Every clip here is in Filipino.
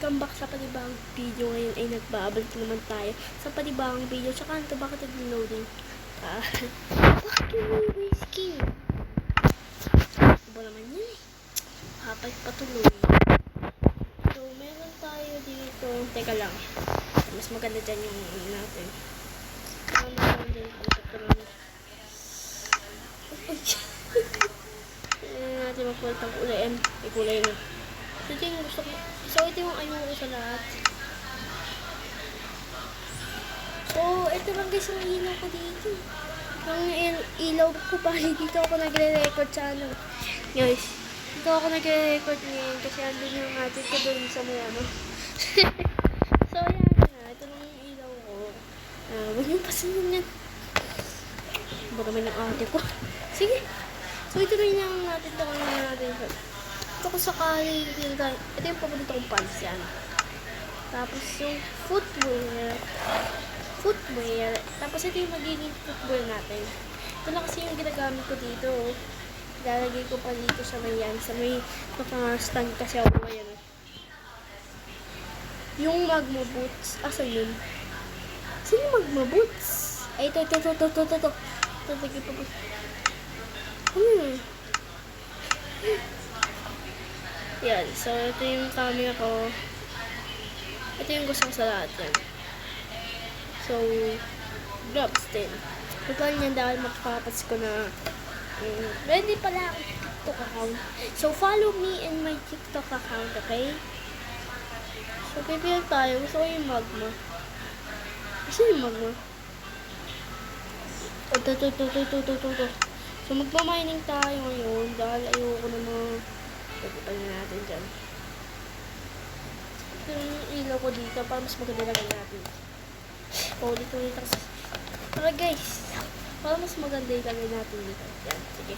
welcome back sa panibang video ngayon ay nagbabalik naman tayo sa panibang video. Tsaka ano bakit nag-loading? Ah, bakit yung whiskey? Iba naman yun eh. Kapag patuloy. So, meron tayo dito. Teka lang. Mas maganda dyan yung ano natin. Ano naman din ang patuloy. Eh, natin magpulit ang kulay. May kulay na. So, ito yung gusto ko. So, ito yung ayoko sa lahat. So, ito lang guys yung ilaw ko dito. Ang il- ilaw ko pa, dito ako nagre-record sa ano. Guys, dito ako nagre-record ngayon kasi andun yung atin ko doon sa may ano. so, yan na. Ito lang yung ilaw ko. Ah, huwag yung pasanin yan. Baka may ng ate ko. Sige. So, ito rin yung natin. Ito lang natin. Ito ko sakali. Ito yung paborito kong pants yan. Tapos yung footwear. Footwear. Tapos ito yung magiging footwear natin. Ito lang kasi yung ginagamit ko dito. Lalagay ko pa dito sa may yan. Sa may naka-stand kasi ako ngayon. Yung magma boots. Asa yun? Sino magma boots? Ay, ito, ito, ito, ito, ito, ito. Ito, ito, ito, ito. Yan. So, ito yung coming ako. Ito yung gusto ko sa lahat. Yan. So, gloves din. Pagkaan yan dahil makapapas ko na um, ready pala akong TikTok account. So, follow me in my TikTok account, okay? So, pipil tayo. Gusto ko yung magma. Gusto yung magma. Ito, ito, ito, ito, ito, ito. So, magmamining tayo ngayon dahil ayoko na mga Pagkipan na natin dyan. Ito yung ilaw ko dito para mas maganda lagay natin. Paulit-ulit sa- Tara guys, para mas maganda ilagay natin dito. Yan, sige.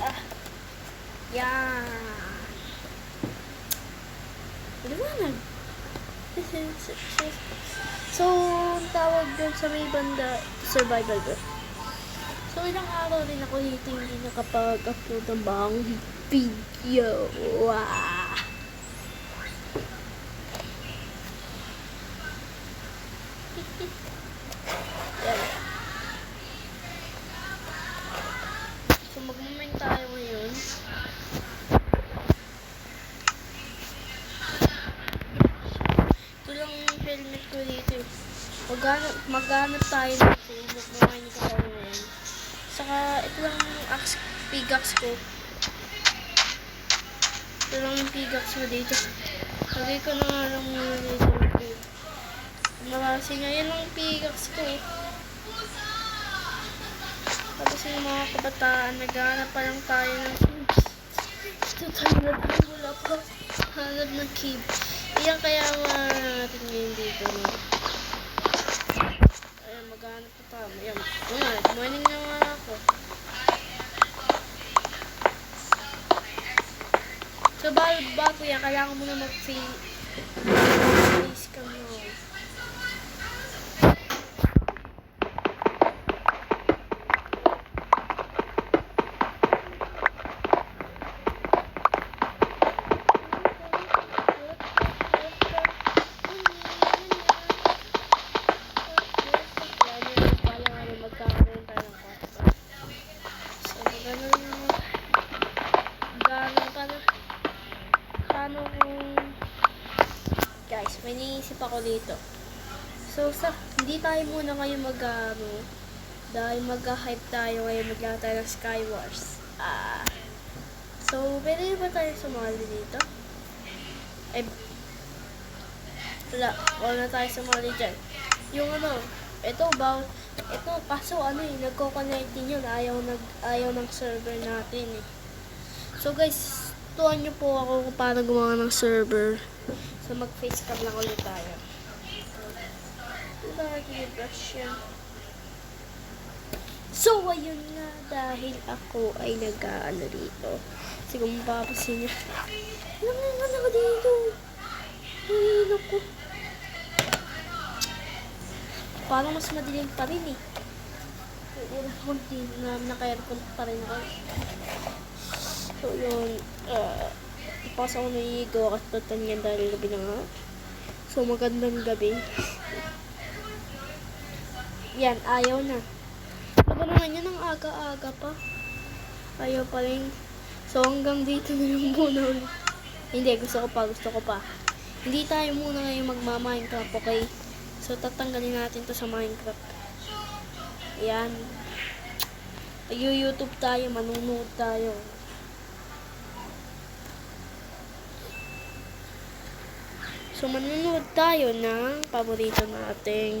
Ah. Yan. Liwanag. So, ang tawag doon sa may banda, survival ba? So, ilang araw din ako dito hindi nakapag-upload ng bagong video. Wow! So, magmamain tayo ngayon. Ito lang yung helmet ko dito. Maghanap, maghanap tayo dito. Magmamain ko tayo ngayon. Saka, ito lang yung axe, pickaxe ko. Ito lang yung pickaxe ko dito. Lagay ko na nga lang muna dito. Marasi nga, yan ang pickaxe ko. eh. Tapos yung mga kabataan, naghahanap pa lang tayo ng cubes. Ito tayo na tayo, wala pa. Hanap ng cube. Iyan kaya nga natin ngayon dito. No? Ayan, maghanap pa tayo. Ayan, ayan, morning na nga So, bago, bago yan, kailangan mo na mag-face face cam mo. Guys, may naisip ako dito. So, sa, hindi tayo muna ngayon mag ano, dahil mag-hype tayo ngayon, maglalaro tayo ng Skywars. Ah. so, pwede ba tayo sumali dito? Eh, wala, wala na tayo sumali dyan. Yung ano, ito ba, ito, kaso ano eh, nagko-connect din yun, ayaw, nag, ayaw ng server natin eh. So guys, tuwan nyo po ako kung paano gumawa ng server. So mag-facecam lang ulit tayo. Yan. So ayun nga, dahil ako ay nag-ano dito. Kasi kung mapapasin nyo, nangangan ako dito. Ay, naku. Parang mas madilim pa rin eh. Aircon din na naka-aircon pa rin ako. So yun, uh, Bukas ako naiigo kasi total yan dahil gabi na nga. So, magandang gabi. Yan, ayaw na. Ano ba naman yan ang aga-aga pa? Ayaw pa rin. So, hanggang dito na lang muna ulit. Hindi, gusto ko pa, gusto ko pa. Hindi tayo muna ngayon magma-Minecraft, okay? So, tatanggalin natin to sa Minecraft. Ayan. Mag-YouTube tayo, manunood tayo. So, manunood tayo ng paborito nating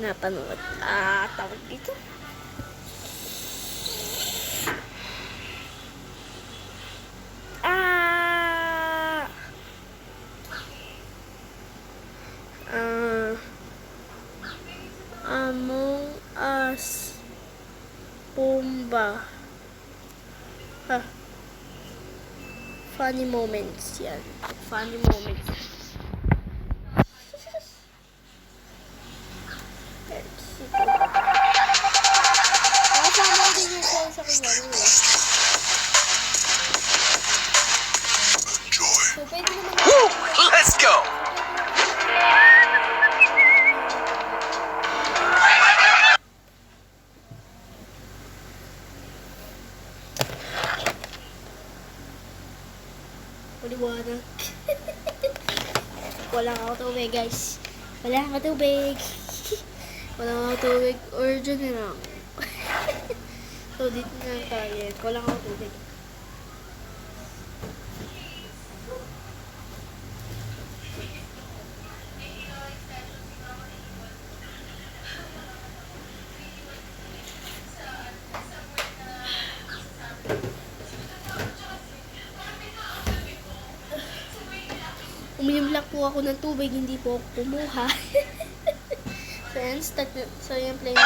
napanood. Ah, tawag dito. Ah! Ah. Among Us Pumba. Ha. Funny moments yan. Funny moments. Let's see. Nakasama din yung phone sa kunyari. So, pwede naman Let's Maliwanag. Wala ako tubig, guys. Wala ako tubig. Wala ako tubig. Urgent na lang. so, dito na lang tayo. Wala ako tubig. Uminom lang po ako ng tubig, hindi po ako kumuha. start na. So, yan, play na.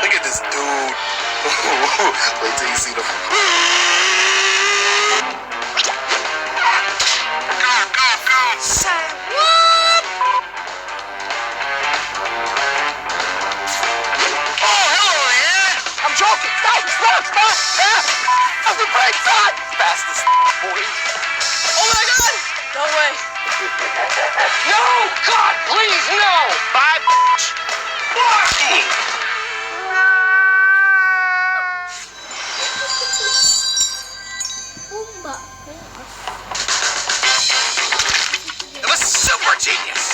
Look at this dude. Wait till you see the. Break! Stop! Fastest boy. Oh my god! No way! No! God, please, no! Bye, bitch! Barking! Pumba. It was super genius!